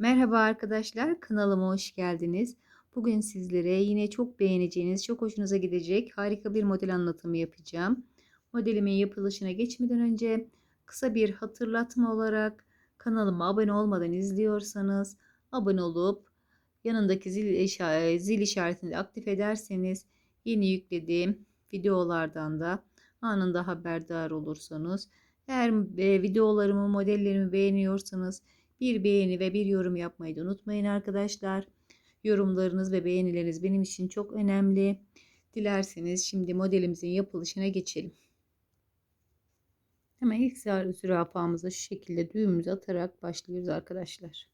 Merhaba arkadaşlar, kanalıma hoş geldiniz. Bugün sizlere yine çok beğeneceğiniz, çok hoşunuza gidecek harika bir model anlatımı yapacağım. Modelimin yapılışına geçmeden önce kısa bir hatırlatma olarak kanalıma abone olmadan izliyorsanız abone olup yanındaki zil, zil işaretini de aktif ederseniz yeni yüklediğim videolardan da anında haberdar olursanız eğer e, videolarımı, modellerimi beğeniyorsanız bir beğeni ve bir yorum yapmayı da unutmayın arkadaşlar. Yorumlarınız ve beğenileriniz benim için çok önemli. Dilerseniz şimdi modelimizin yapılışına geçelim. Hemen ilk zürafamıza şu şekilde düğümümüzü atarak başlıyoruz arkadaşlar.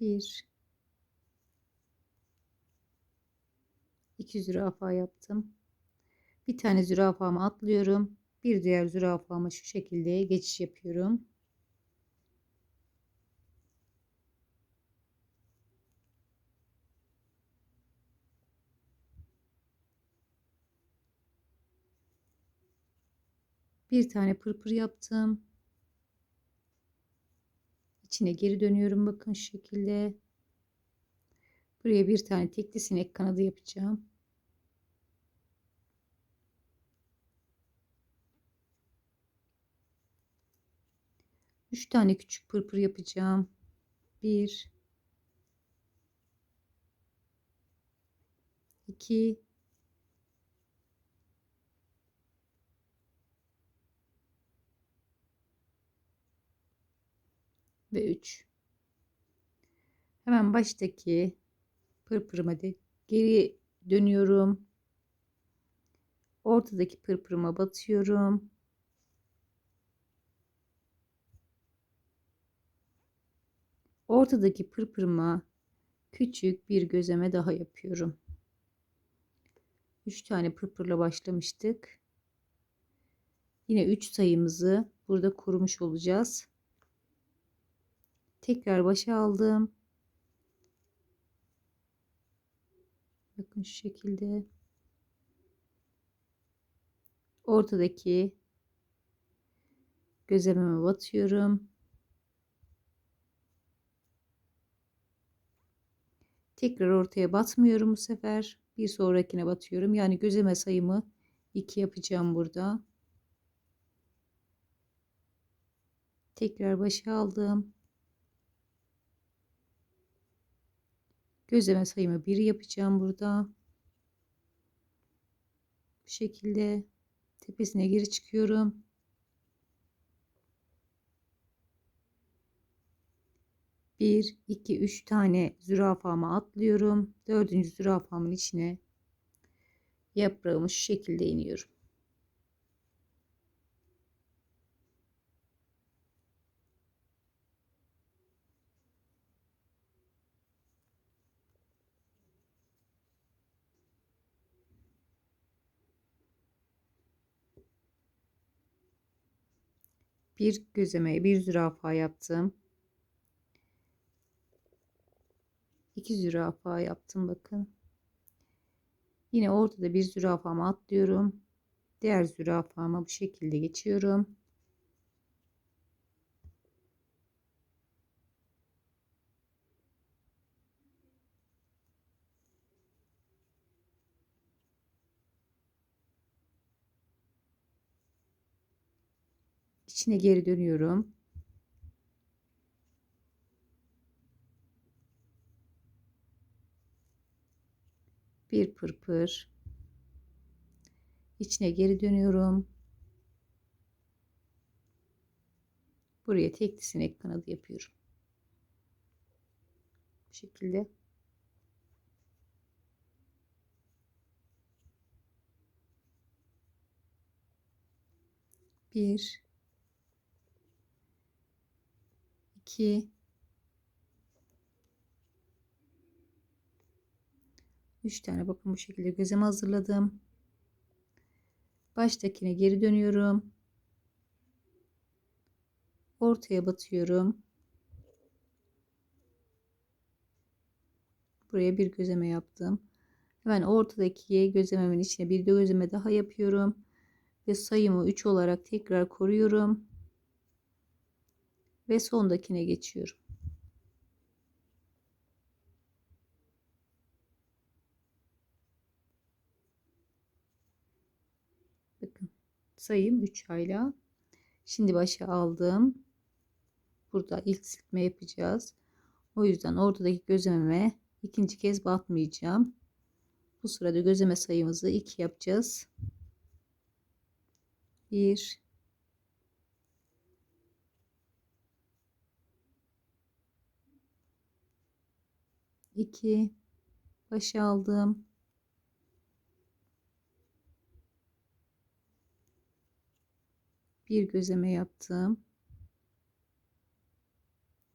Bir, iki zürafa yaptım. Bir tane zürafamı atlıyorum. Bir diğer zürafama şu şekilde geçiş yapıyorum. Bir tane pırpır yaptım. İçine geri dönüyorum bakın şu şekilde. Buraya bir tane tekli sinek kanadı yapacağım. Üç tane küçük pırpır yapacağım. Bir, iki, ve üç. Hemen baştaki pırpırıma de geri dönüyorum. Ortadaki pırpırıma batıyorum. Ortadaki pırpırıma küçük bir gözeme daha yapıyorum. 3 tane pırpırla başlamıştık. Yine 3 sayımızı burada kurmuş olacağız. Tekrar başa aldım. Bakın şu şekilde. Ortadaki gözlememe batıyorum. Tekrar ortaya batmıyorum bu sefer. Bir sonrakine batıyorum. Yani gözeme sayımı 2 yapacağım burada. Tekrar başa aldım. Gözleme sayımı 1 yapacağım burada. Bu şekilde tepesine geri çıkıyorum. Bir, iki, üç tane zürafama atlıyorum. Dördüncü zürafamın içine yaprağımı şu şekilde iniyorum. bir gözeme bir zürafa yaptım. İki zürafa yaptım bakın. Yine ortada bir zürafamı atlıyorum. Diğer zürafama bu şekilde geçiyorum. içine geri dönüyorum. Bir pırpır. içine geri dönüyorum. Buraya tekli sinek kanadı yapıyorum. Bu şekilde. Bir, 2 3 tane bakın bu şekilde gözüm hazırladım. Baştakine geri dönüyorum. Ortaya batıyorum. Buraya bir gözeme yaptım. Hemen ortadaki gözlememin içine bir gözleme daha yapıyorum. Ve sayımı 3 olarak tekrar koruyorum. Ve sondakine geçiyorum. Bakın sayım 3 hala. Şimdi başa aldım. Burada ilk silme yapacağız. O yüzden ortadaki gözlememe ikinci kez batmayacağım. Bu sırada gözleme sayımızı 2 yapacağız. 1 2 başa aldım. Bir gözleme yaptım.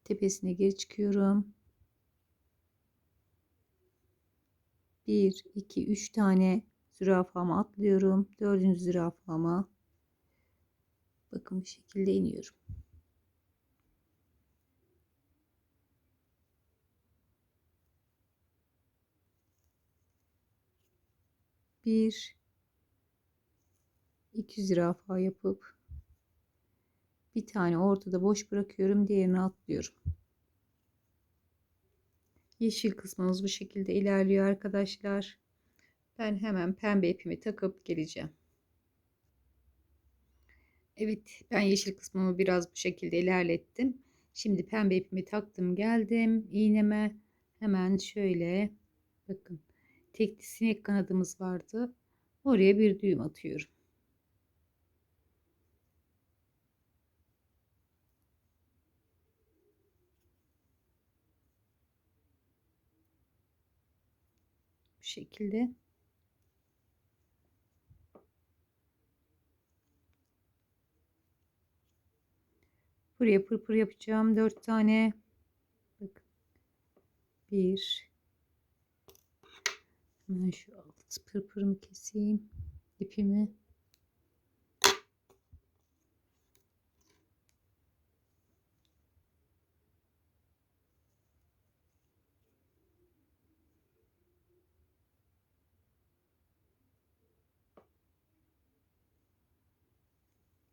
Tepesine geri çıkıyorum. 1 2 3 tane zürafama atlıyorum. Dördüncü zürafama bakın bu şekilde iniyorum. Bir iki zürafa yapıp bir tane ortada boş bırakıyorum diğerini atlıyorum. Yeşil kısmımız bu şekilde ilerliyor arkadaşlar. Ben hemen pembe ipimi takıp geleceğim. Evet ben yeşil kısmımı biraz bu şekilde ilerlettim. Şimdi pembe ipimi taktım geldim iğneme. Hemen şöyle bakın tekli sinek kanadımız vardı. Oraya bir düğüm atıyorum şekilde. Buraya pırpır yapacağım. Dört tane. Bakın. Bir. Hemen şu alt pırpırımı keseyim. ipimi.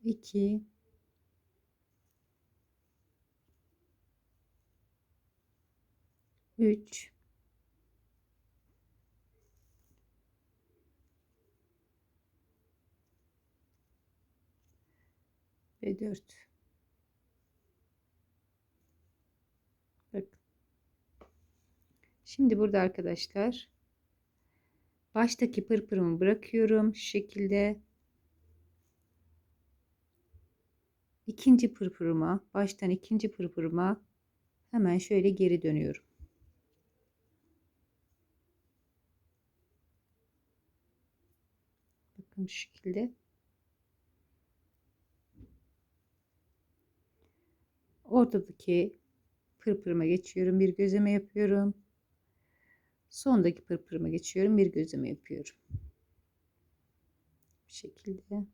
2 3 ve 4 Bak. Şimdi burada arkadaşlar baştaki pırpırımı bırakıyorum şu şekilde ikinci pırpırıma baştan ikinci pırpırıma hemen şöyle geri dönüyorum. Bakın şu şekilde. Ortadaki pırpırıma geçiyorum. Bir gözleme yapıyorum. Sondaki pırpırıma geçiyorum. Bir gözleme yapıyorum. Bu şekilde.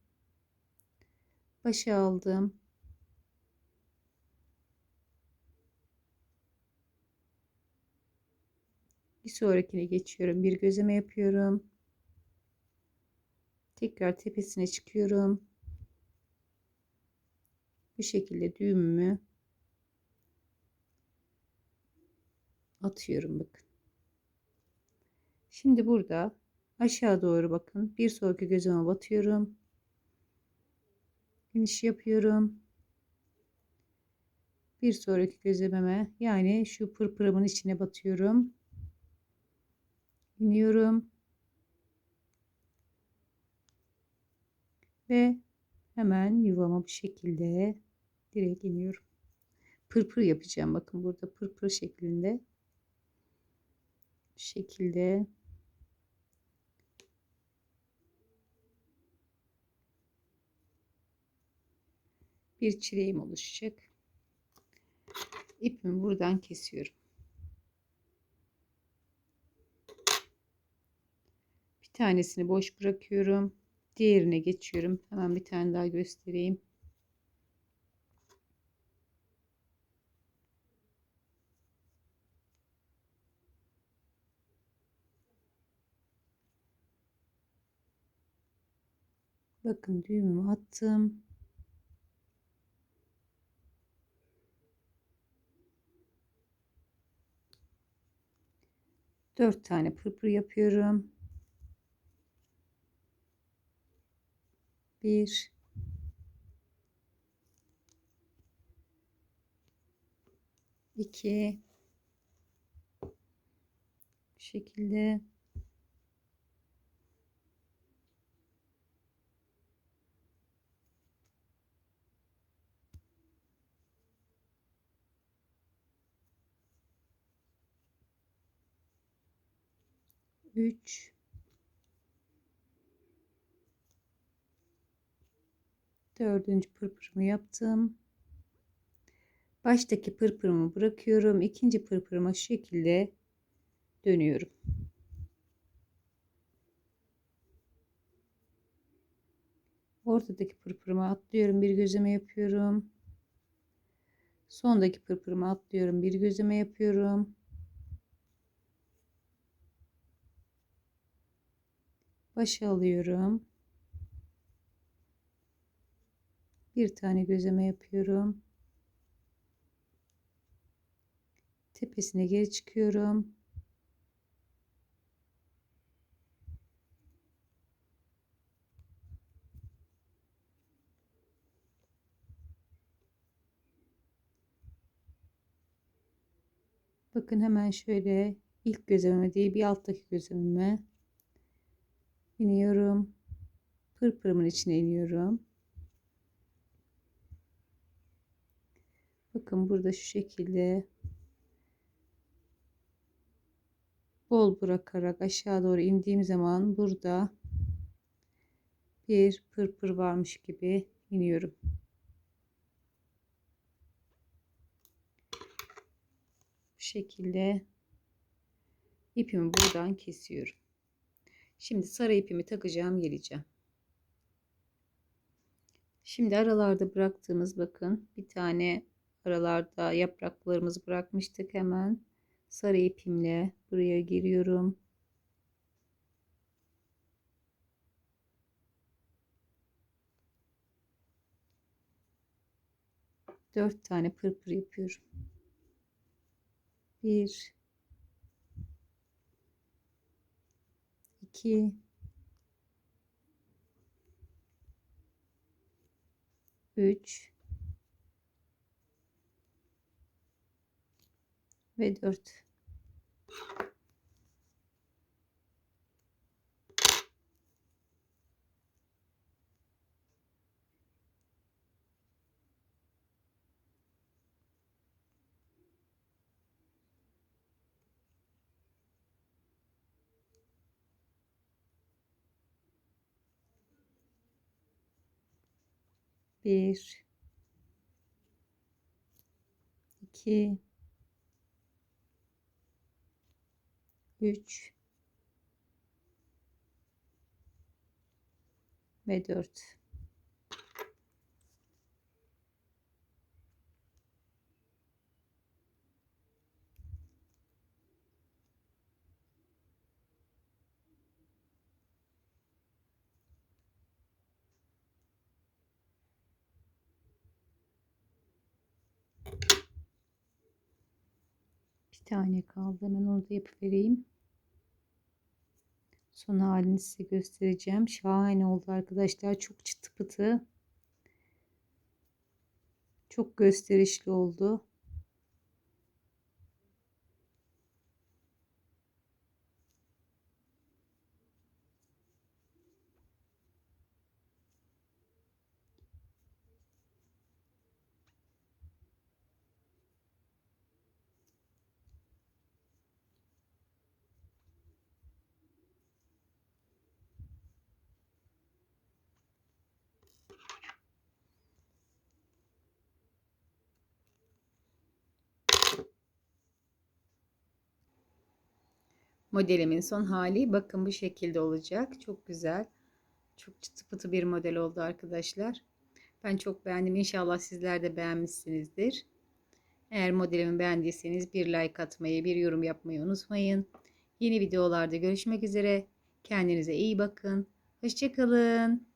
Başa aldım. Bir sonrakine geçiyorum. Bir gözleme yapıyorum. Tekrar tepesine çıkıyorum. Bu şekilde düğümümü atıyorum bakın. Şimdi burada aşağı doğru bakın. Bir sonraki gözüme batıyorum. Finish yapıyorum. Bir sonraki gözlememe yani şu pırpırımın içine batıyorum iniyorum. Ve hemen yuvama bu şekilde direkt iniyorum. Pırpır yapacağım. Bakın burada pırpır şeklinde. Bu şekilde bir çileğim oluşacak. İpimi buradan kesiyorum. tanesini boş bırakıyorum. Diğerine geçiyorum. Hemen bir tane daha göstereyim. Bakın düğümümü attım. Dört tane pırpır yapıyorum. Bir. iki. Bu şekilde. Üç. Dördüncü pırpırımı yaptım. Baştaki pırpırımı bırakıyorum. İkinci pırpırıma şu şekilde dönüyorum. Ortadaki pırpırımı atlıyorum. Bir gözleme yapıyorum. Sondaki pırpırımı atlıyorum. Bir gözleme yapıyorum. Başa alıyorum. Bir tane gözleme yapıyorum. Tepesine geri çıkıyorum. Bakın hemen şöyle ilk gözlememe değil bir alttaki gözlememe iniyorum. Pırpırımın içine iniyorum. Bakın burada şu şekilde bol bırakarak aşağı doğru indiğim zaman burada bir pırpır varmış gibi iniyorum. Bu şekilde ipimi buradan kesiyorum. Şimdi sarı ipimi takacağım geleceğim. Şimdi aralarda bıraktığımız bakın bir tane aralarda yapraklarımızı bırakmıştık hemen sarı ipimle buraya giriyorum. Dört tane pırpır yapıyorum. Bir, iki, üç ve dört. Bir, iki, üç ve dört. Bir tane kaldı. Hemen onu da yapıvereyim. Son halini size göstereceğim. Şahane oldu arkadaşlar. Çok çıtı pıtı. Çok gösterişli oldu. Modelimin son hali bakın bu şekilde olacak. Çok güzel. Çok çıtı pıtı bir model oldu arkadaşlar. Ben çok beğendim. İnşallah sizler de beğenmişsinizdir. Eğer modelimi beğendiyseniz bir like atmayı, bir yorum yapmayı unutmayın. Yeni videolarda görüşmek üzere. Kendinize iyi bakın. Hoşçakalın.